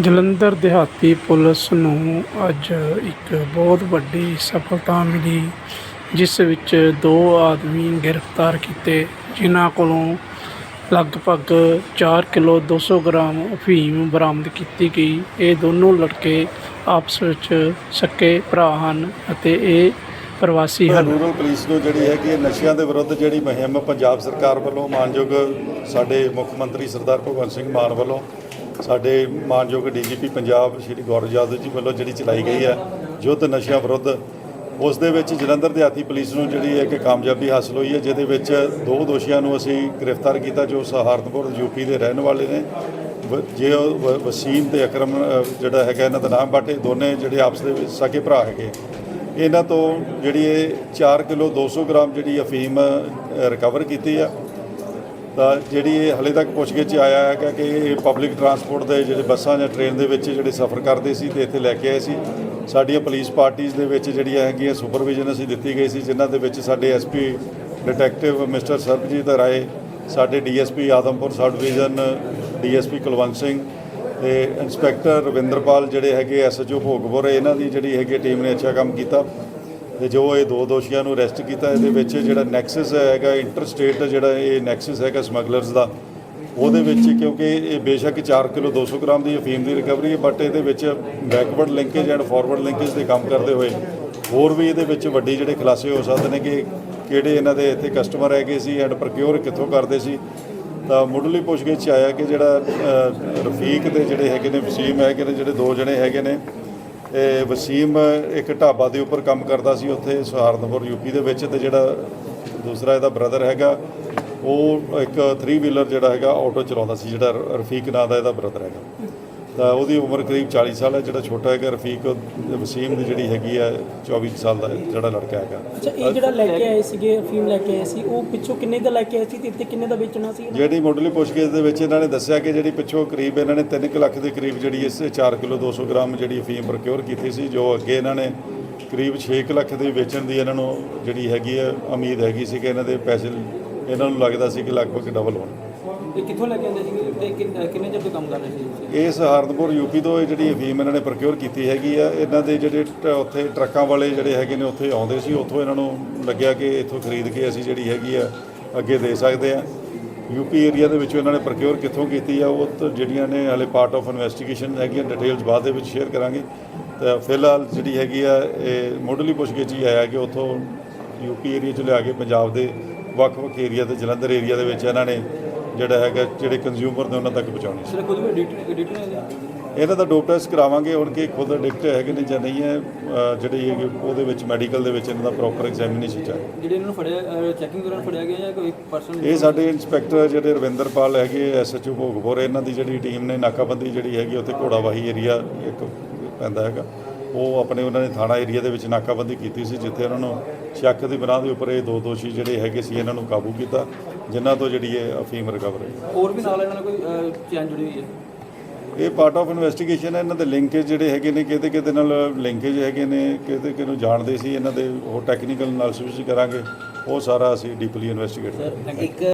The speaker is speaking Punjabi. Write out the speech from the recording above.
ਜਲੰਧਰ ਦਿਹਾਤੀ ਪੁਲਿਸ ਨੂੰ ਅੱਜ ਇੱਕ ਬਹੁਤ ਵੱਡੀ ਸਫਲਤਾ ਮਿਲੀ, ਜਿਸ ਵਿੱਚ ਦੋ ਆਦਮੀ ਗ੍ਰਿਫਤਾਰ ਕੀਤੇ, ਜਿਨ੍ਹਾਂ ਕੋਲੋਂ ਲਗਭਗ 4 ਕਿਲੋ 200 ਗ੍ਰਾਮ ਅਫੀਮ ਬਰਾਮਦ ਕੀਤੀ ਗਈ। ਇਹ ਦੋਨੋਂ ਲੜਕੇ ਆਪਸ ਵਿੱਚ ਸਕੇ ਭਰਾ ਹਨ ਅਤੇ ਇਹ ਪ੍ਰਵਾਸੀ ਹਨ। ਰੂਰਲ ਪੁਲਿਸ ਨੂੰ ਜਿਹੜੀ ਹੈ ਕਿ ਨਸ਼ਿਆਂ ਦੇ ਵਿਰੁੱਧ ਜਿਹੜੀ ਮੁਹਿੰਮ ਪੰਜਾਬ ਸਰਕਾਰ ਵੱਲੋਂ ਮਾਨਯੋਗ ਸਾਡੇ ਮੁੱਖ ਮੰਤਰੀ ਸਰਦਾਰ ਭਗਵੰਤ ਸਿੰਘ ਮਾਨ ਵੱਲੋਂ ਸਾਡੇ ਮਾਨਯੋਗ ਡੀਜੀਪੀ ਪੰਜਾਬ ਸ਼੍ਰੀ ਗੌਰਵ ਯਾਦਵ ਜੀ ਵੱਲੋਂ ਜਿਹੜੀ ਚਲਾਈ ਗਈ ਹੈ ਯੁੱਧ ਨਸ਼ਿਆਂ ਵਿਰੁੱਧ, ਉਸ ਦੇ ਵਿੱਚ ਜਲੰਧਰ ਦਿਹਾਤੀ ਪੁਲਿਸ ਨੂੰ ਜਿਹੜੀ ਹੈ ਕਿ ਕਾਮਯਾਬੀ ਹਾਸਲ ਹੋਈ ਹੈ, ਜਿਹਦੇ ਵਿੱਚ ਦੋ ਦੋਸ਼ੀਆਂ ਨੂੰ ਅਸੀਂ ਗ੍ਰਿਫਤਾਰ ਕੀਤਾ, ਜੋ ਸਹਾਰਨਪੁਰ ਯੂਪੀ ਦੇ ਰਹਿਣ ਵਾਲੇ ਨੇ। ਵ- ਜੇ ਉਹ ਵਸੀਮ ਤੇ ਅਕਰਮ ਜਿਹੜਾ ਹੈਗਾ ਇਹਨਾਂ ਦਾ ਨਾਮ ਬਟ ਦੋਨੇ ਜਿਹੜੇ ਆਪਸ ਦੇ ਵਿੱਚ ਸਕੇ ਭਰਾ ਹੈਗੇ। ਇਹਨਾਂ ਤੋਂ ਜਿਹੜੀ ਇਹ 4 ਕਿਲੋ 200 ਗ੍ਰਾਮ ਜਿਹੜੀ ਅਫੀਮ ਰਿਕਵਰ ਕੀਤੀ ਆ ਤਾਂ ਜਿਹੜੀ ਇਹ ਹਲੇ ਤੱਕ ਪੁੱਛਗਿੱਛ ਆਇਆ ਹੈਗਾ ਕਿ ਇਹ ਪਬਲਿਕ ਟਰਾਂਸਪੋਰਟ ਦੇ ਜਿਹੜੇ ਬੱਸਾਂ ਜਾਂ ਟ੍ਰੇਨ ਦੇ ਵਿੱਚ ਜਿਹੜੇ ਸਫ਼ਰ ਕਰਦੇ ਸੀ ਤੇ ਇੱਥੇ ਲੈ ਕੇ ਆਏ ਸੀ। ਸਾਡੀਆਂ ਪੁਲਿਸ ਪਾਰਟੀਆਂ ਦੇ ਵਿੱਚ ਜਿਹੜੀਆਂ ਹੈਗੀਆਂ ਸੁਪਰਵਿਜ਼ਨ ਅਸੀਂ ਦਿੱਤੀ ਗਈ ਸੀ, ਜਿਨ੍ਹਾਂ ਦੇ ਵਿੱਚ ਸਾਡੇ SP detective mister Sarabjit Rai, ਸਾਡੇ DSP Adampur sub division DSP Kulwant Singh ਤੇ ਇੰਸਪੈਕਟਰ ਰਵਿੰਦਰਪਾਲ ਜਿਹੜੇ ਹੈਗੇ ਐਸਐਚਓ ਭੋਗਪੁਰ, ਇਹਨਾਂ ਦੀ ਜਿਹੜੀ ਹੈਗੀ ਟੀਮ ਨੇ ਅੱਛਾ ਕੰਮ ਕੀਤਾ। ਤੇ ਜੋ ਇਹ ਦੋ ਦੋਸ਼ੀਆਂ ਨੂੰ ਅਰੈਸਟ ਕੀਤਾ, ਇਹਦੇ ਵਿੱਚ ਜਿਹੜਾ ਨੈਕਸਸ ਹੈਗਾ ਇੰਟਰਸਟੇਟ ਜਿਹੜਾ ਇਹ ਨੈਕਸਸ ਹੈਗਾ ਸਮਗਲਰਸ ਦਾ, ਉਹਦੇ ਵਿੱਚ ਕਿਉਂਕਿ ਇਹ ਬੇਸ਼ੱਕ 4 ਕਿਲੋ 200 ਗ੍ਰਾਮ ਦੀ ਅਫੀਮ ਦੀ ਰਿਕਵਰੀ ਹੈ ਬਟ ਇਹਦੇ ਵਿੱਚ backward linkage and forward linkage ਦੇ ਕੰਮ ਕਰਦੇ ਹੋਏ ਹੋਰ ਵੀ ਇਹਦੇ ਵਿੱਚ ਵੱਡੀ ਜਿਹੜੇ ਖੁਲਾਸੇ ਹੋ ਸਕਦੇ ਨੇ ਕਿ ਕਿਹੜੇ ਇਹਨਾਂ ਦੇ ਇੱਥੇ ਕਸਟਮਰ ਹੈਗੇ ਸੀ ਐਂਡ ਪ੍ਰੋਕਿਉਰ ਕਿੱਥੋਂ ਕਰਦੇ ਸੀ, ਤਾਂ ਮੁੱਢਲੀ ਪੁੱਛਗਿੱਛ 'ਚ ਆਇਆ ਕਿ ਜਿਹੜਾ ਰਫੀਕ ਤੇ ਜਿਹੜੇ ਹੈਗੇ ਨੇ, ਵਸੀਮ ਹੈਗੇ ਨੇ, ਜਿਹੜੇ ਦੋ ਜਣੇ ਹੈਗੇ ਨੇ ਵਸੀਮ ਇੱਕ ਢਾਬਾ ਦੇ ਉੱਪਰ ਕੰਮ ਕਰਦਾ ਸੀ ਉੱਥੇ, ਸਹਾਰਨਪੁਰ ਯੂਪੀ ਦੇ ਵਿੱਚ ਤੇ ਜਿਹੜਾ ਦੂਸਰਾ ਇਹਦਾ ਬ੍ਰਦਰ ਹੈਗਾ, ਉਹ ਇੱਕ 3 ਵੀਲਰ ਜਿਹੜਾ ਹੈਗਾ ਆਟੋ ਚਲਾਉਂਦਾ ਸੀ, ਜਿਹੜਾ ਰਫੀਕ ਨਾਂ ਦਾ ਇਹਦਾ ਬ੍ਰਦਰ ਹੈਗਾ। ਤਾਂ ਉਹਦੀ ਉਮਰ ਕਰੀਬ 40 ਸਾਲ ਹੈ ਜਿਹੜਾ ਛੋਟਾ ਹੈਗਾ ਰਫੀਕ ਵਸੀਮ ਦੀ ਜਿਹੜੀ ਹੈਗੀ ਹੈ 24 ਸਾਲ ਦਾ ਜਿਹੜਾ ਲੜਕਾ ਹੈਗਾ। ਅੱਛਾ ਇਹ ਜਿਹੜਾ ਲੈ ਕੇ ਆਏ ਸੀਗੇ ਅਫੀਮ ਲੈ ਕੇ ਆਏ ਸੀ ਉਹ ਪਿੱਛੋਂ ਕਿੰਨੇ ਦਾ ਲੈ ਕੇ ਆਏ ਸੀ ਤੇ ਇੱਥੇ ਕਿੰਨੇ ਦਾ ਵੇਚਣਾ ਸੀ ਜਿਹੜੀ ਮੁੱਢਲੀ ਪੁੱਛਗਿੱਛ ਦੇ ਵਿੱਚ ਇਹਨਾਂ ਨੇ ਦੱਸਿਆ ਕਿ ਜਿਹੜੀ ਪਿੱਛੋਂ ਕਰੀਬ ਇਹਨਾਂ ਨੇ 3 ਲੱਖ ਦੇ ਕਰੀਬ ਜਿਹੜੀ ਇਸ 4 ਕਿਲੋ 200 ਗ੍ਰਾਮ ਜਿਹੜੀ ਅਫੀਮ ਪ੍ਰੋਕਿਉਰ ਕੀਤੀ ਸੀ ਜੋ ਅੱਗੇ ਇਹਨਾਂ ਨੇ ਕਰੀਬ 6 ਲੱਖ ਦੇ ਵੇਚਣ ਦੀ ਇਹਨਾਂ ਨੂੰ ਜਿਹੜੀ ਹੈਗੀ ਹੈ ਉਮੀਦ ਹੈਗੀ ਸੀ ਕਿ ਇਹਨਾਂ ਦੇ ਪੈਸੇ ਇਹਨਾਂ ਨੂੰ ਲੱਗਦਾ ਸੀ ਕਿ ਲਗਭਗ ਡਬਲ ਹੋਣ। ਇਹ ਕਿੱਥੋਂ ਲੈ ਕੇ ਆਉਂਦੇ ਸੀ ਤੇ ਕਿੰਨ- ਕਿੰਨੇ ਚਿਰ ਤੋਂ ਕੰਮ ਕਰ ਰਹੇ ਸੀ ਤੁਸੀਂ? ਇਹ ਸਹਾਰਨਪੁਰ ਯੂਪੀ ਤੋਂ ਇਹ ਜਿਹੜੀ ਅਫੀਮ ਇਹਨਾਂ ਨੇ ਪ੍ਰੋਕਿਉਰ ਕੀਤੀ ਹੈਗੀ ਆ, ਇਹਨਾਂ ਦੇ ਜਿਹੜੇ ਟ- ਉੱਥੇ ਟਰੱਕਾਂ ਵਾਲੇ ਜਿਹੜੇ ਹੈਗੇ ਨੇ ਉੱਥੇ ਆਉਂਦੇ ਸੀ, ਉੱਥੋਂ ਇਹਨਾਂ ਨੂੰ ਲੱਗਿਆ ਕਿ ਇੱਥੋਂ ਖਰੀਦ ਕੇ ਅਸੀਂ ਜਿਹੜੀ ਹੈਗੀ ਆ, ਅੱਗੇ ਦੇ ਸਕਦੇ ਆ। ਯੂਪੀ ਏਰੀਆ ਦੇ ਵਿੱਚੋਂ ਇਹਨਾਂ ਨੇ ਪ੍ਰੋਕਿਉਰ ਕਿੱਥੋਂ ਕੀਤੀ ਆ, ਉਹ ਤਾਂ ਜਿਹੜੀਆਂ ਨੇ ਹਲੇ ਪਾਰਟ ਆਫ ਇਨਵੈਸਟੀਗੇਸ਼ਨ ਹੈਗੀਆਂ ਡਿਟੇਲਸ ਬਾਅਦ ਦੇ ਵਿੱਚ ਸ਼ੇਅਰ ਕਰਾਂਗੇ। ਤਾਂ ਫਿਲਹਾਲ ਜਿਹੜੀ ਹੈਗੀ ਆ, ਇਹ ਮੁੱਢਲੀ ਪੁੱਛਗਿੱਛ ਹੀ ਆਇਆ ਕਿ ਉੱਥੋਂ ਯੂਪੀ ਏਰੀਆ ਚ ਲਿਆ ਕੇ ਪੰਜਾਬ ਦੇ ਵੱਖ-ਵੱਖ ਏਰੀਆ ਤੇ ਜਲੰਧਰ ਏਰੀਆ ਦੇ ਵਿੱਚ ਇਹਨਾਂ ਨੇ ਜਿਹੜਾ ਹੈਗਾ ਜਿਹੜੇ ਕੰਜ਼ਿਊਮਰ ਨੇ ਉਹਨਾਂ ਤੱਕ ਪਹੁੰਚਾਉਣੀ ਸਿਰ ਖੁਦ ਵੀ ਐਡਿਟ ਐਡਿਟ ਇਹਨਾਂ ਦਾ ਡੋਪ ਟੈਸਟ ਕਰਾਵਾਂਗੇ ਹੁਣ ਕਿ ਖੁਦ ਐਡਿਕਟ ਹੈਗੇ ਨੇ ਜਾਂ ਨਹੀਂ ਹੈ ਜਿਹੜੀ ਹੈਗੀ ਉਹਦੇ ਵਿੱਚ ਮੈਡੀਕਲ ਦੇ ਵਿੱਚ ਇਹਨਾਂ ਦਾ ਪ੍ਰੋਪਰ ਐਗਜ਼ਾਮੀਨੇਸ਼ਨ ਚਾਹੀਦਾ ਜਿਹੜੇ ਇਹਨਾਂ ਨੂੰ ਫੜਿਆ ਚੈਕਿੰਗ ਦੌਰਾਨ ਫੜਿਆ ਗਿਆ ਜਾਂ ਕੋਈ ਪਰਸਨ ਇਹ ਸਾਡੇ ਇੰਸਪੈਕਟਰ ਜਿਹੜੇ ਰਵਿੰਦਰਪਾਲ ਹੈਗੇ ਐਸਐਚਓ ਭੋਗਪੁਰ ਇਹਨਾਂ ਦੀ ਜਿਹੜੀ ਟੀਮ ਨੇ ਨਾਕਾਬੰਦੀ ਜਿਹੜੀ ਹੈਗੀ ਉੱਥੇ ਘੋੜਾਵਾਹੀ ਏਰੀਆ ਇੱਕ ਪੈਂਦਾ ਹੈਗਾ। ਉਹ ਆਪਣੇ ਉਹਨਾਂ ਨੇ ਥਾਣਾ ਏਰੀਆ ਦੇ ਵਿੱਚ ਨਾਕਾਬੰਦੀ ਕੀਤੀ ਸੀ ਜਿੱਥੇ ਉਹਨਾਂ ਨੂੰ ਸ਼ੱਕ ਦੀ ਬਣਾ ਦੇ ਉੱਪਰ ਇਹ ਦੋ ਦੋਸ਼ੀ ਜਿਹੜੇ ਹੈਗੇ ਸੀ ਇਹਨਾਂ ਨੂੰ ਕਾਬੂ ਕੀਤਾ ਜਿਨ੍ਹਾਂ ਤੋਂ ਜਿਹੜੀ ਇਹ ਅਫੀਮ ਰਿਕਵਰ ਹੋਈ। ਹੋਰ ਵੀ ਨਾਲ ਇਹਨਾਂ ਨਾਲ ਕੋਈ ਚੈਨ ਜੁੜੀ ਹੋਈ ਹੈ? ਇਹ ਪਾਰਟ ਆਫ ਇਨਵੈਸਟੀਗੇਸ਼ਨ ਹੈ ਇਹਨਾਂ ਦੇ ਲਿੰਕੇਜ ਜਿਹੜੇ ਹੈਗੇ ਨੇ ਕਿਤੇ ਕਿਤੇ ਨਾਲ ਲਿੰਕੇਜ ਹੈਗੇ ਨੇ ਕਿਤੇ ਕਿਤੇ ਨੂੰ ਜਾਣਦੇ ਸੀ ਇਹਨਾਂ ਦੇ ਹੋਰ ਟੈਕਨੀਕਲ ਐਨਾਲਿਸਿਸ ਕਰਾਂਗੇ ਉਹ ਸਾਰਾ ਅਸੀਂ ਡੀਪਲੀ ਇਨਵੈਸਟੀਗੇਟ ਕਰਾਂਗੇ।